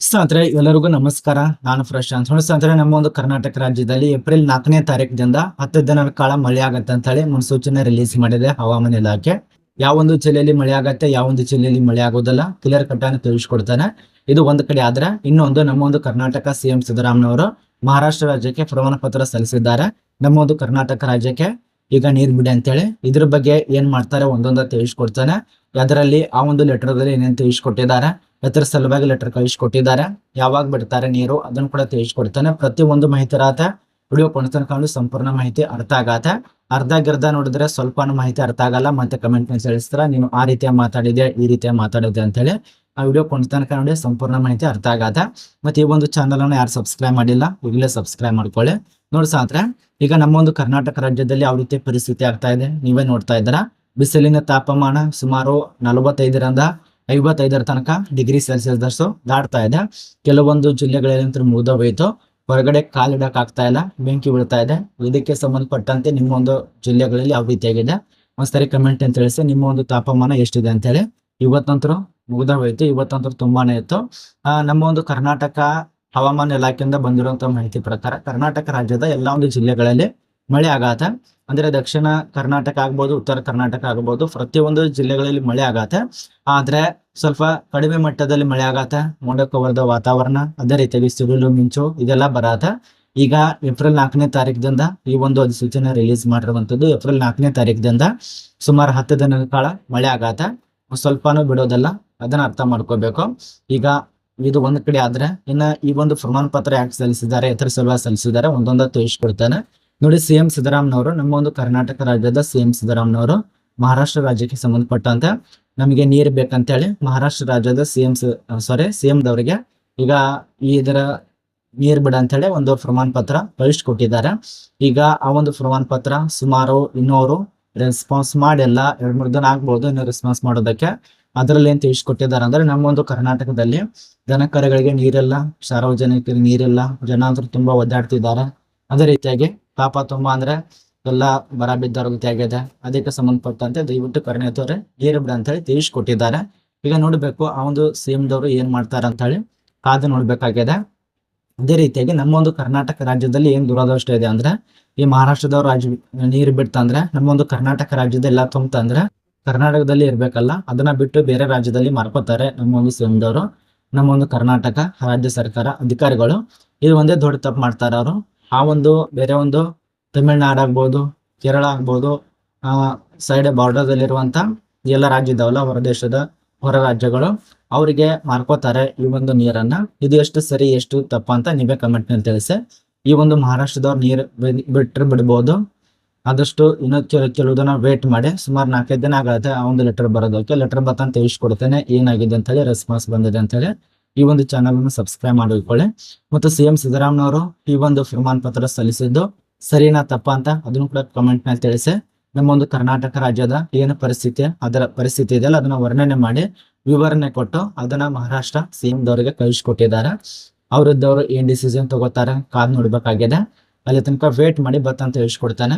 ಸ್ನೇಹಿತರೆ, ಎಲ್ಲರಿಗೂ ನಮಸ್ಕಾರ. ನಾನು ಪ್ರಶಾಂತ್ ನೋಡಿ ಸ್ನೇಹಿತರೆ, ನಮ್ಮ ಒಂದು ಕರ್ನಾಟಕ ರಾಜ್ಯದಲ್ಲಿ ಏಪ್ರಿಲ್ ನಾಲ್ಕನೇ ತಾರೀಕಿನಿಂದ ಹತ್ತು ದಿನಗಳ ಕಾಲ ಮಳೆ ಆಗತ್ತೆ ಅಂತ ಹೇಳಿ ಮುನ್ಸೂಚನೆ ರಿಲೀಸ್ ಮಾಡಿದೆ ಹವಾಮಾನ ಇಲಾಖೆ. ಯಾವೊಂದು ಜಿಲ್ಲೆಯಲ್ಲಿ ಮಳೆ ಆಗತ್ತೆ ಯಾವೊಂದು ಜಿಲ್ಲೆಯಲ್ಲಿ ಮಳೆ ಆಗೋದಿಲ್ಲ ಕ್ಲಿಯರ್ ಕಟ್ ಅನ್ನು ತಿಳಿಸ್ಕೊಡ್ತಾನೆ. ಇದು ಒಂದು ಕಡೆ ಆದ್ರೆ, ಇನ್ನೊಂದು ನಮ್ಮ ಒಂದು ಕರ್ನಾಟಕ ಸಿಎಂ ಸಿದ್ದರಾಮಯ್ಯವರು ಮಹಾರಾಷ್ಟ್ರ ರಾಜ್ಯಕ್ಕೆ ಪ್ರಮಾಣ ಪತ್ರ ಸಲ್ಲಿಸಿದ್ದಾರೆ. ನಮ್ಮ ಒಂದು ಕರ್ನಾಟಕ ರಾಜ್ಯಕ್ಕೆ ಈಗ ನೀರ್ ಬಿಡಿ ಅಂತೇಳಿ ಇದ್ರ ಬಗ್ಗೆ ಏನ್ ಮಾಡ್ತಾರೆ ಒಂದೊಂದ ತಿಳಿಸ್ಕೊಡ್ತಾನೆ. ಅದರಲ್ಲಿ ಆ ಒಂದು ಲೆಟರ್ ಏನೇನು ತಿಳಿಸ್ಕೊಟ್ಟಿದ್ದಾರೆ ಎತ್ತರ ಸಲುವಾಗಿ ಲೆಟರ್ ಕಳಿಸ್ಕೊಟ್ಟಿದ್ದಾರೆ. ಯಾವಾಗ ಬಿಡ್ತಾರೆ ನೀರು ಅದನ್ನು ಕೂಡ ತಿಳಿಸ್ಕೊಡ್ತಾನೆ. ಪ್ರತಿ ಒಂದು ಮಾಹಿತಿ ರಾತ ವಿಡಿಯೋ ಕೊಂಡು ಸಂಪೂರ್ಣ ಮಾಹಿತಿ ಅರ್ಥ ಆಗತ್ತೆ. ಅರ್ಧ ಗಿರ್ಧ ನೋಡಿದ್ರೆ ಸ್ವಲ್ಪ ಮಾಹಿತಿ ಅರ್ಥ ಆಗಲ್ಲ. ಮತ್ತೆ ಕಮೆಂಟ್ ಮೇಲೆ ತಿಳಿಸ್ತಾರ. ನೀನು ಆ ರೀತಿಯ ಮಾತಾಡಿದೆ ಈ ರೀತಿಯ ಮಾತಾಡಿದೆ ಅಂತ ಹೇಳಿ ಆ ವಿಡಿಯೋ ಕೊನೆತನಕ ನೋಡಿ ಸಂಪೂರ್ಣ ಮಾಹಿತಿ ಅರ್ಥ ಆಗತ್ತೆ. ಮತ್ತೆ ಈ ಒಂದು ಚಾನಲ್ ಅನ್ನು ಯಾರು ಸಬ್ಸ್ಕ್ರೈಬ್ ಮಾಡಿಲ್ಲ ಈಗಲೇ ಸಬ್ಸ್ಕ್ರೈಬ್ ಮಾಡ್ಕೊಳ್ಳಿ. ನೋಡಿ ಸಾತ್ರ ಈಗ ನಮ್ಮ ಒಂದು ಕರ್ನಾಟಕ ರಾಜ್ಯದಲ್ಲಿ ಯಾವ ರೀತಿ ಪರಿಸ್ಥಿತಿ ಆಗ್ತಾ ಇದೆ? ನೀವೇ ನೋಡ್ತಾ ಇದ್ದೀರಾ? ಬಿಸಿಲಿನ ತಾಪಮಾನ ಸುಮಾರು ನಲವತ್ತೈದರಿಂದ ಐವತ್ತೈದರ ತನಕ ಡಿಗ್ರಿ ಸೆಲ್ಸಿಯಸ್ ದಾಟ್ತಾ ಇದೆ. ಕೆಲವೊಂದು ಜಿಲ್ಲೆಗಳಲ್ಲಿ ಮುಗ್ದ ಹೋಯ್ತು. ಹೊರಗಡೆ ಕಾಲಿಡಕ್ ಆಗ್ತಾ ಇಲ್ಲ, ಬೆಂಕಿ ಬೀಳ್ತಾ ಇದೆ. ಇದಕ್ಕೆ ಸಂಬಂಧಪಟ್ಟಂತೆ ನಿಮ್ಮ ಒಂದು ಜಿಲ್ಲೆಗಳಲ್ಲಿ ಯಾವ ರೀತಿಯಾಗಿದೆ? ಒಂದ್ಸರಿ ಕಮೆಂಟ್ ಅಂತ ತಿಳಿಸಿ, ನಿಮ್ಮ ಒಂದು ತಾಪಮಾನ ಎಷ್ಟಿದೆ ಅಂತ ಹೇಳಿ. ಇವತ್ತಂತರೂ ಮುಗ್ದ ಹೋಯ್ತು. ಇವತ್ತಂತರ ತುಂಬಾನೇ ಇತ್ತು. ನಮ್ಮ ಒಂದು ಕರ್ನಾಟಕ ಹವಾಮಾನ ಇಲಾಖೆಯಿಂದ ಬಂದಿರುವಂತ ಮಾಹಿತಿ ಪ್ರಕಾರ ಕರ್ನಾಟಕ ರಾಜ್ಯದ ಎಲ್ಲಾ ಒಂದು ಜಿಲ್ಲೆಗಳಲ್ಲಿ ಮಳೆ ಆಗತ್ತ ಅಂದ್ರೆ ದಕ್ಷಿಣ ಕರ್ನಾಟಕ ಆಗ್ಬೋದು, ಉತ್ತರ ಕರ್ನಾಟಕ ಆಗ್ಬೋದು, ಪ್ರತಿಯೊಂದು ಜಿಲ್ಲೆಗಳಲ್ಲಿ ಮಳೆ ಆಗತ್ತೆ. ಆದ್ರೆ ಸ್ವಲ್ಪ ಕಡಿಮೆ ಮಟ್ಟದಲ್ಲಿ ಮಳೆ ಆಗತ್ತೆ. ಮೋಡ ಕವರ್ದ ವಾತಾವರಣ, ಅದೇ ರೀತಿಯಾಗಿ ಸಿಡಿಲು, ಮಿಂಚು ಇದೆಲ್ಲ ಬರತ್ತೆ. ಈಗ ಏಪ್ರಿಲ್ ನಾಲ್ಕನೇ ತಾರೀಕದಿಂದ ಈ ಒಂದು ಅಧಿಸೂಚನೆ ರಿಲೀಸ್ ಮಾಡಿರುವಂತದ್ದು ಏಪ್ರಿಲ್ ನಾಲ್ಕನೇ ತಾರೀಕದಿಂದ ಸುಮಾರು ಹತ್ತು ದಿನಗಳ ಕಾಲ ಮಳೆ ಆಗತ್ತೆ. ಸ್ವಲ್ಪನೂ ಬಿಡೋದಲ್ಲ, ಅದನ್ನ ಅರ್ಥ ಮಾಡ್ಕೋಬೇಕು. ಈಗ ಇದು ಒಂದ್ ಕಡೆ ಆದ್ರೆ ಇನ್ನ ಈ ಒಂದು ಪ್ರಮಾಣ ಪತ್ರ ಯಾಕೆ ಸಲ್ಲಿಸಿದ್ದಾರೆ, ಎತ್ತರ ಸಲುವಾಗಿ ಸಲ್ಲಿಸಿದ್ದಾರೆ, ಒಂದೊಂದ ತಿಳಿಸ್ಕೊಡ್ತಾನೆ. ನೋಡಿ ಸಿ ಎಂ ಸಿದ್ದರಾಮನವರು, ನಮ್ಮ ಒಂದು ಕರ್ನಾಟಕ ರಾಜ್ಯದ ಸಿ ಎಂ ಸಿದ್ದರಾಮನವರು, ಮಹಾರಾಷ್ಟ್ರ ರಾಜ್ಯಕ್ಕೆ ಸಂಬಂಧಪಟ್ಟಂತೆ ನಮಗೆ ನೀರು ಬೇಕಂತೇಳಿ ಮಹಾರಾಷ್ಟ್ರ ರಾಜ್ಯದ ಸಿ ಎಂ ಸಾರಿ ಸಿಎಂ ದವರಿಗೆ ಈಗ ಇದರ ನೀರು ಬಿಡ ಅಂತೇಳಿ ಒಂದು ಪ್ರಮಾಣ ಪತ್ರ ಕಳಿಸ್ಕೊಟ್ಟಿದ್ದಾರೆ. ಈಗ ಆ ಒಂದು ಪ್ರಮಾಣ ಪತ್ರ ಸುಮಾರು ಇನ್ನೂರು ರೆಸ್ಪಾನ್ಸ್ ಮಾಡಿ ಎರಡು ಮೂರು ದಿನ ಆಗ್ಬೋದು ಇನ್ನು ರೆಸ್ಪಾನ್ಸ್ ಮಾಡೋದಕ್ಕೆ. ಅದರಲ್ಲಿ ಏನ್ ತಿಳಿಸ್ಕೊಟ್ಟಿದ್ದಾರೆ ಅಂದ್ರೆ ನಮ್ಮ ಒಂದು ಕರ್ನಾಟಕದಲ್ಲಿ ದನ ಕರುಗಳಿಗೆ ನೀರಿಲ್ಲ, ಸಾರ್ವಜನಿಕರಿಗೆ ನೀರಿಲ್ಲ ಜನ ಅಂದ್ರೆ ತುಂಬಾ ಒದ್ದಾಡ್ತಿದ್ದಾರೆ. ಅದೇ ರೀತಿಯಾಗಿ ಪಾಪ ತುಂಬಾ ಅಂದ್ರೆ ಎಲ್ಲ ಬರ ಬಿದ್ದವ್ರ ಆಗಿದೆ. ಅದಕ್ಕೆ ಸಂಬಂಧಪಟ್ಟಂತೆ ದಯವಿಟ್ಟು ಕರುಣೆ ತೋರೆ ನೀರು ಬಿಡ ಅಂತ ಹೇಳಿ ತಿಳಿಸ್ಕೊಟ್ಟಿದ್ದಾರೆ. ಈಗ ನೋಡ್ಬೇಕು, ಆ ಒಂದು ಸಿಎಂ ದವರು ಏನ್ ಮಾಡ್ತಾರೆ ಅಂತ ಹೇಳಿ ಕಾದು ನೋಡ್ಬೇಕಾಗಿದೆ. ಅದೇ ರೀತಿಯಾಗಿ ನಮ್ಮ ಒಂದು ಕರ್ನಾಟಕ ರಾಜ್ಯದಲ್ಲಿ ಏನ್ ದುರದೃಷ್ಟ ಇದೆ ಅಂದ್ರೆ, ಈ ಮಹಾರಾಷ್ಟ್ರದವ್ರು ರಾಜ್ಯ ನೀರು ಬಿಡ್ತಂದ್ರೆ ನಮ್ಮ ಒಂದು ಕರ್ನಾಟಕ ರಾಜ್ಯದ ಎಲ್ಲ ತುಂಬಂದ್ರೆ ಕರ್ನಾಟಕದಲ್ಲಿ ಇರ್ಬೇಕಲ್ಲ, ಅದನ್ನ ಬಿಟ್ಟು ಬೇರೆ ರಾಜ್ಯದಲ್ಲಿ ಮಾರ್ಕೋತಾರೆ ನಮ್ಮ ಒಂದು ಸಿಎಂ ದವರು. ನಮ್ಮ ಒಂದು ಕರ್ನಾಟಕ ರಾಜ್ಯ ಸರ್ಕಾರ ಅಧಿಕಾರಿಗಳು. ಇದು ಒಂದೇ ದೊಡ್ಡ ತಪ್ಪು ಮಾಡ್ತಾರೆ ಅವರು ಆ ಒಂದು ಬೇರೆ ಒಂದು ತಮಿಳ್ನಾಡು ಆಗ್ಬೋದು, ಕೇರಳ ಆಗ್ಬೋದು, ಆ ಸೈಡ್ ಬಾರ್ಡರ್ದಲ್ಲಿರುವಂಥ ಎಲ್ಲ ರಾಜ್ಯ ಇದಾವಲ್ಲ ಹೊರ ದೇಶದ ಹೊರ ರಾಜ್ಯಗಳು, ಅವರಿಗೆ ಮಾರ್ಕೋತಾರೆ ಈ ಒಂದು ನೀರನ್ನ. ಇದು ಎಷ್ಟು ಸರಿ, ಎಷ್ಟು ತಪ್ಪ ಅಂತ ನೀವೇ ಕಮೆಂಟ್ನಲ್ಲಿ ತಿಳಿಸಿ. ಈ ಒಂದು ಮಹಾರಾಷ್ಟ್ರದವ್ರು ನೀರು ಬಿಟ್ಟರೆ ಬಿಡ್ಬೋದು. ಆದಷ್ಟು ಇನ್ನೂ ಕೆಲ ಕೆಲವು ದಿನ ವೇಟ್ ಮಾಡಿ. ಸುಮಾರು ನಾಲ್ಕೈದು ದಿನ ಆಗುತ್ತೆ ಆ ಒಂದು ಲೆಟರ್ ಬರೋದಕ್ಕೆ. ಲೆಟರ್ ಬರ್ತಂತ ತಿಳಿಸ್ಕೊಡ್ತೇನೆ. ಏನಾಗಿದೆ ಅಂತ ಹೇಳಿ ರೆಸ್ಪಾನ್ಸ್ ಬಂದಿದೆ ಅಂತ ಹೇಳಿ. ಈ ಒಂದು ಚಾನಲ್ ಅನ್ನು ಸಬ್ಸ್ಕ್ರೈಬ್ ಮಾಡಿಕೊಳ್ಳಿ ಮತ್ತು ಸಿ ಎಂ ಸಿದ್ದರಾಮನವರು ಈ ಒಂದು ಪ್ರಮಾಣ ಪತ್ರ ಸಲ್ಲಿಸಿದ್ದು ಸರಿನಾ ತಪ್ಪ ಅಂತ ಅದನ್ನು ಕೂಡ ಕಮೆಂಟ್ನಲ್ಲಿ ತಿಳಿಸಿ. ನಮ್ಮ ಒಂದು ಕರ್ನಾಟಕ ರಾಜ್ಯದ ಏನು ಪರಿಸ್ಥಿತಿ, ಅದರ ಪರಿಸ್ಥಿತಿ ಇದೆಯಲ್ಲ, ಅದನ್ನ ವರ್ಣನೆ ಮಾಡಿ ವಿವರಣೆ ಕೊಟ್ಟು ಅದನ್ನ ಮಹಾರಾಷ್ಟ್ರ ಸಿಎಂ ದವರಿಗೆ ಕಳಿಸ್ಕೊಟ್ಟಿದ್ದಾರೆ. ಅವರದ್ದವರು ಏನ್ ಡಿಸಿಷನ್ ತಗೋತಾರೆ, ಕಾದ್ ನೋಡ್ಬೇಕಾಗಿದೆ. ಅಲ್ಲಿ ತನಕ ವೇಟ್ ಮಾಡಿ ಬರ್ತಂತ ತಿಳಿಸ್ಕೊಡ್ತಾನೆ